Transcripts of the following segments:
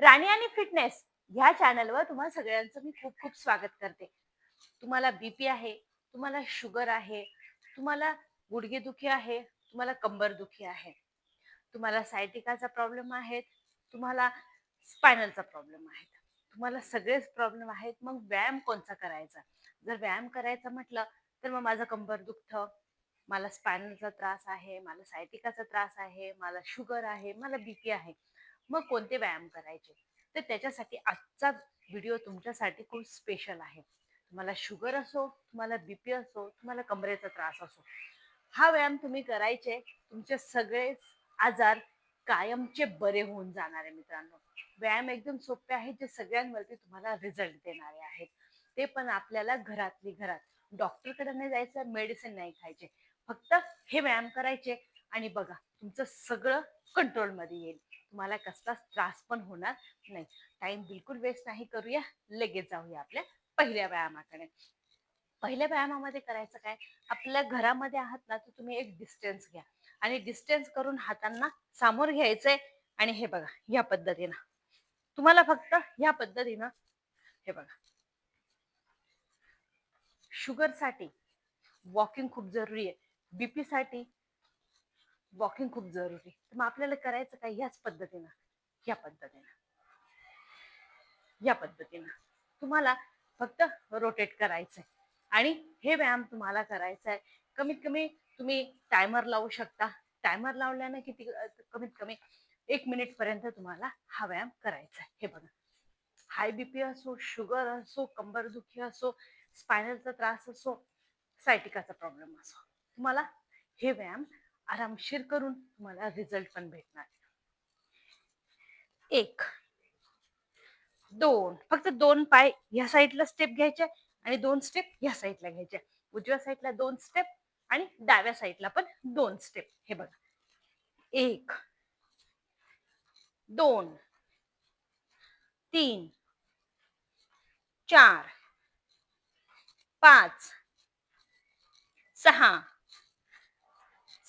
राणी आणि फिटनेस ह्या चॅनलवर तुम्हाला सगळ्यांचं मी खूप खूप स्वागत करते. तुम्हाला बीपी आहे तुम्हाला शुगर आहे तुम्हाला गुडघेदुखी आहे तुम्हाला कंबरदुखी आहे तुम्हाला सायटिकाचा प्रॉब्लेम आहे तुम्हाला स्पायनलचा प्रॉब्लेम आहे तुम्हाला सगळेच प्रॉब्लेम आहेत मग व्यायाम कोणता करायचा? जर व्यायाम करायचा म्हटलं तर मग माझं कंबर दुखतं मला स्पायनलचा त्रास आहे मला सायटिकाचा त्रास आहे मला शुगर आहे मला बीपी आहे. मग कोणते व्यायाम करायचे? तर त्याच्यासाठी आजचा व्हिडिओ तुमच्यासाठी खूप स्पेशल आहे. तुम्हाला शुगर असो तुम्हाला बीपी असो तुम्हाला कमरेचा त्रास असो हा व्यायाम तुम्ही करायचे तुमचे सगळेच आजार कायमचे बरे होऊन जाणार आहे मित्रांनो. व्यायाम एकदम सोपे आहेत जे सगळ्यांवरती तुम्हाला रिझल्ट देणारे आहेत. ते पण आपल्याला घरातली घरात. डॉक्टरकडे नाही जायचं मेडिसिन नाही खायचे. फक्त हे व्यायाम करायचे आणि बघा तुमचं सगळं कंट्रोलमध्ये येईल. तुम्हाला कसलाच त्रास पण होणार नाही. टाइम बिलकुल वेस्ट नाही करूया. लगेच जाऊया आपल्या पहिल्या व्यायामाकडे. पहिल्या व्यायामामध्ये करायचं काय? आपल्या घरामध्ये आहात ना तर तुम्ही एक डिस्टन्स घ्या. आणि डिस्टन्स करून हातांना सामोर घ्यायचंय आणि हे बघा या पद्धतीनं. तुम्हाला फक्त या पद्धतीनं हे बघा. शुगरसाठी वॉकिंग खूप जरुरी आहे. बीपी साठी वॉकिंग खूप जरुरी. आहे मग आपल्याला करायचं काय? याच पद्धतीनं. या पद्धतीनं. या पद्धतीनं. तुम्हाला फक्त रोटेट करायचंय. आणि हे व्यायाम तुम्हाला करायचा आहे कमीत कमी तुम्ही टायमर लावू शकता. टायमर लावल्याने किती कमीत कमी एक मिनिट पर्यंत तुम्हाला हा व्यायाम करायचा आहे. हे बघा. हाय बीपी असो शुगर असो कंबरदुखी असो स्पायनलचा त्रास असो सायटिकाचा प्रॉब्लेम असो. तुम्हाला हे व्यायाम आरामशीर करून तुम्हाला रिझल्ट पण भेटणार. एक दोन फक्त दोन पाय ह्या साईडला स्टेप घ्यायचे आणि दोन स्टेप ह्या साईडला घ्यायचे उजव्या साईडला दोन स्टेप आणि डाव्या साईडला पण दोन स्टेप हे बघा. एक दोन तीन चार पाच सहा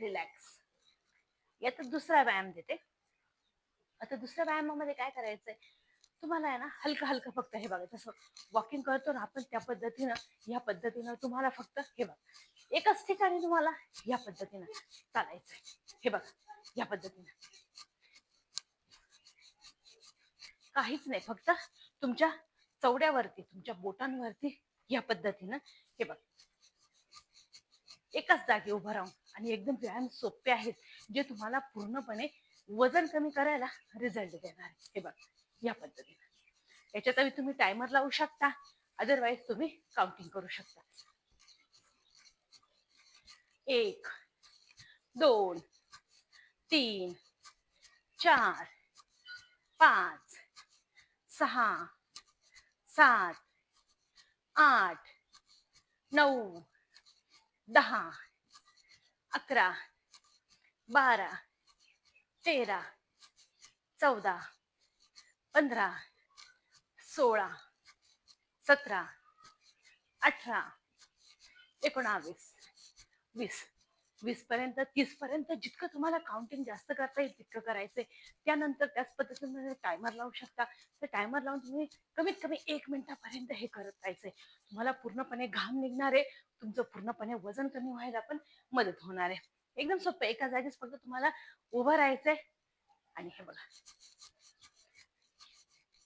रिलॅक्स याचा दुसरा व्यायाम देते. आता दुसऱ्या व्यायामामध्ये काय करायचंय? तुम्हाला आहे ना हलकं हलकं फक्त हे बघा जसं वॉकिंग करतो ना आपण त्या पद्धतीनं या पद्धतीनं तुम्हाला फक्त हे बघा एकाच ठिकाणी तुम्हाला या पद्धतीनं चालायचंय. हे बघा या पद्धतीनं. काहीच नाही फक्त तुमच्या चवड्यावरती तुमच्या बोटांवरती या पद्धतीनं हे बघ. एकाच जागी उभं राहून आणि एकदम व्यायाम सोपे आहेत जे तुम्हाला पूर्णपणे वजन कमी करायला रिझल्ट देणार आहे हे बघ या पद्धतीनं. याच्यात तुम्ही टायमर लावू शकता अदरवाईज तुम्ही काउंटिंग करू शकता. एक दोन तीन चार पाच सहा सात आठ नऊ दहा अकरा बारा तेरा चौदा पंधरा सोळा सतरा अठरा एकोणावीस वीस. वीस पर्यंत तीस पर्यंत जितकं तुम्हाला काउंटिंग जास्त करता येईल तितकं करायचंय. त्यानंतर त्याच पद्धतीने टायमर लावू शकता. तर टायमर लावून तुम्ही कमीत कमी एक मिनिटापर्यंत हे करत राहायचंय. तुम्हाला पूर्णपणे घाम निघणार आहे. तुमचं पूर्णपणे वजन कमी व्हायला पण मदत होणार आहे. एकदम सोपं एका जागेच फक्त तुम्हाला उभं राहायचंय. आणि हे बघा.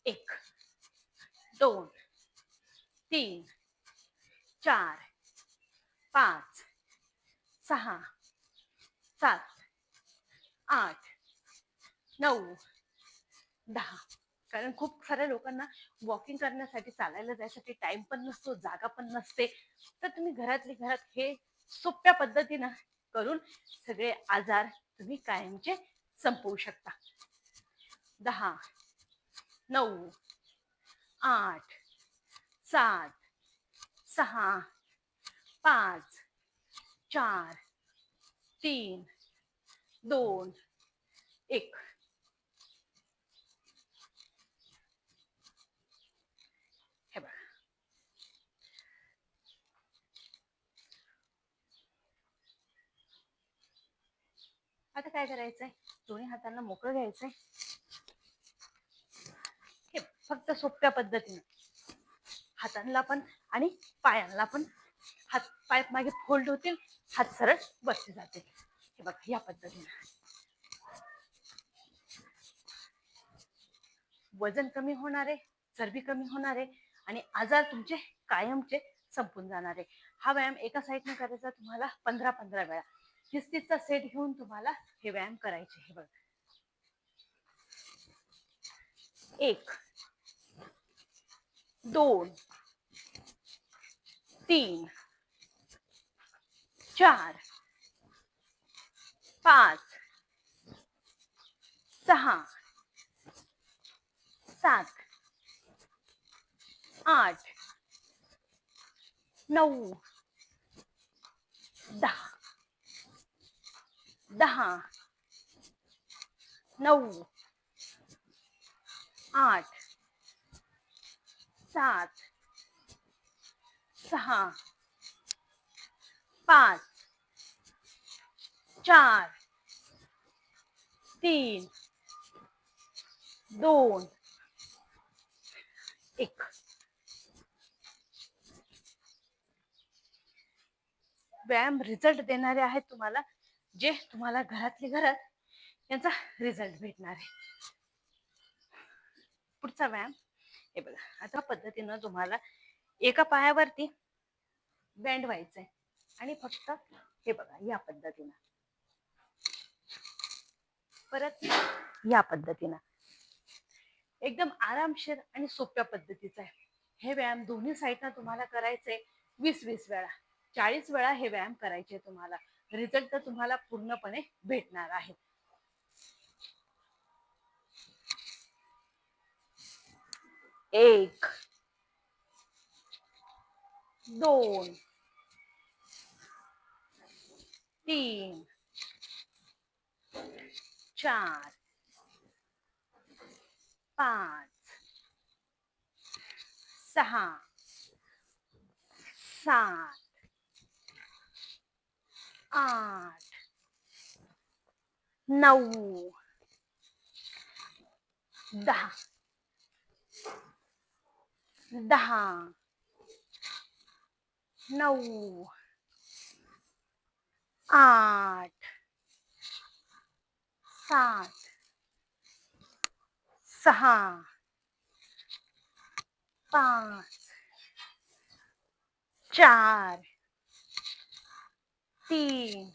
एक दोन तीन चार पाच सहा सात आठ नऊ दहा कारण खूप साऱ्या लोकांना वॉकिंग करण्यासाठी चालायला जायसाठी टाइम पण नसतो जागा पण नसते. तर तुम्ही घरातली घरात हे सोप्या पद्धतीनं करून सगळे आजार तुम्ही कायमचे संपवू शकता. दहा नऊ आठ सात सहा पाच चार तीन दोन एक हे बघा आता काय करायचंय? दोन्ही हातांना मोकळं घ्यायचंय. हे फक्त सोप्या पद्धतीने. हातांना पण आणि पायांना पण. हात पाय मागे फोल्ड होतील हात सरळ बसले जातील. हे बघा या पद्धतीने. वजन कमी होणार आहे चरबी कमी होणार आहे आणि आजार तुमचे कायमचे संपून जाणार आहे. हा व्यायाम एका साईडने करायचा तुम्हाला पंधरा पंधरा वेळा. हिस्तीचा सेट घेऊन तुम्हाला हे व्यायाम करायचे हे बघा. एक दोन तीन चार पाच सहा सात आठ नऊ दहा. दहा नऊ आठ सात सहा पाच चार तीन दोन एक. व्यायाम रिझल्ट देणारे आहेत तुम्हाला. जे तुम्हाला घरातले घरात यांचा रिझल्ट भेटणार आहे. पुढचा व्यायाम. हे बघा आता पद्धतीनं तुम्हाला एका पायावरती बँड व्हायचंय. आणि फक्त हे बघा या पद्धतीनं. परत या पद्धतीनं. एकदम आरामशीर आणि सोप्या पद्धतीचा आहे. हे व्यायाम दोन्ही साईडनं तुम्हाला करायचे वीस वीस वेळा. चाळीस वेळा हे व्यायाम करायचे तुम्हाला. रिझल्ट तर तुम्हाला पूर्णपणे भेटणार आहे. एक दोन तीन चार पाच सहा सात आठ। नऊ दहा दहा नऊ आठ। सात। सहा। पाच। चार। तीन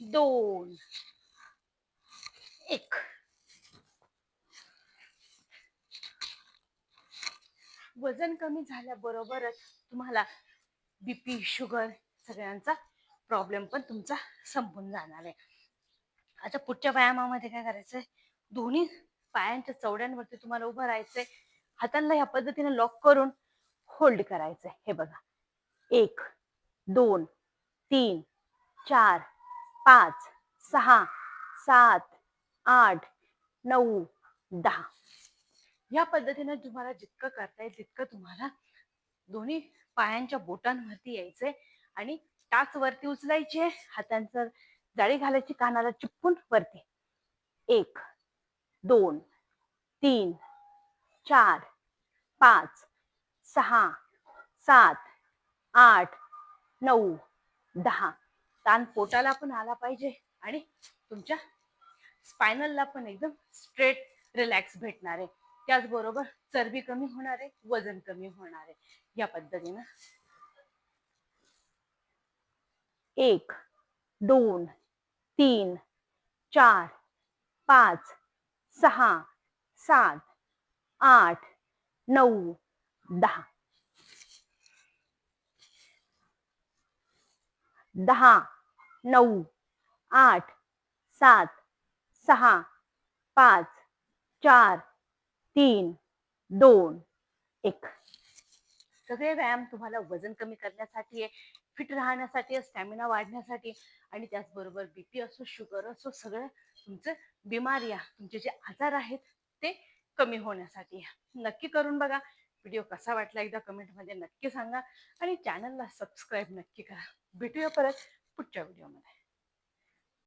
दोन एक. वजन कमी झाल्याबरोबरच तुम्हाला बीपी शुगर सगळ्यांचा प्रॉब्लेम पण तुमचा संपून जाणार आहे. आता पुढच्या व्यायामामध्ये काय करायचंय? दोन्ही पायांच्या चवड्यांवरती तुम्हाला उभं राहायचंय. हातांना ह्या पद्धतीने लॉक करून होल्ड करायचंय. हे बघा. एक दोन तीन चार पाच सहा सात आठ नऊ दहा. या पद्धतीने तुम्हाला जितकं करता येईल तितकं तुम्हाला दोन्ही पायांच्या बोटांवरती यायचंय आणि टाच वरती उचलायचे हातांचं जाळी घालायची कानाला चिपकून वरती. एक दोन तीन चार पाच सहा सात आठ नऊ दहा. ताण पोटाला पण आला पाहिजे आणि तुमच्या स्पायनलला पण एकदम स्ट्रेट रिलॅक्स भेटणार आहे. त्याचबरोबर चरबी कमी होणार आहे वजन कमी होणार आहे. या पद्धतीनं. एक दोन तीन चार पाच सहा सात आठ नऊ दहा. दहा नऊ आठ सात सहा पाच चार तीन दोन एक. सगळे व्यायाम तुम्हाला वजन कमी करण्यासाठी आहे फिट राहण्यासाठी स्टॅमिना वाढण्यासाठी आणि त्याचबरोबर बीपी असो शुगर असो सगळं तुमचं बिमारी तुमचे जे आजार आहेत ते कमी होण्यासाठी नक्की करून बघा. व्हिडिओ कसा वाटला एकदा कमेंटमध्ये नक्की सांगा आणि चॅनलला सबस्क्राईब नक्की करा. भेटूया परत पुढच्या व्हिडिओमध्ये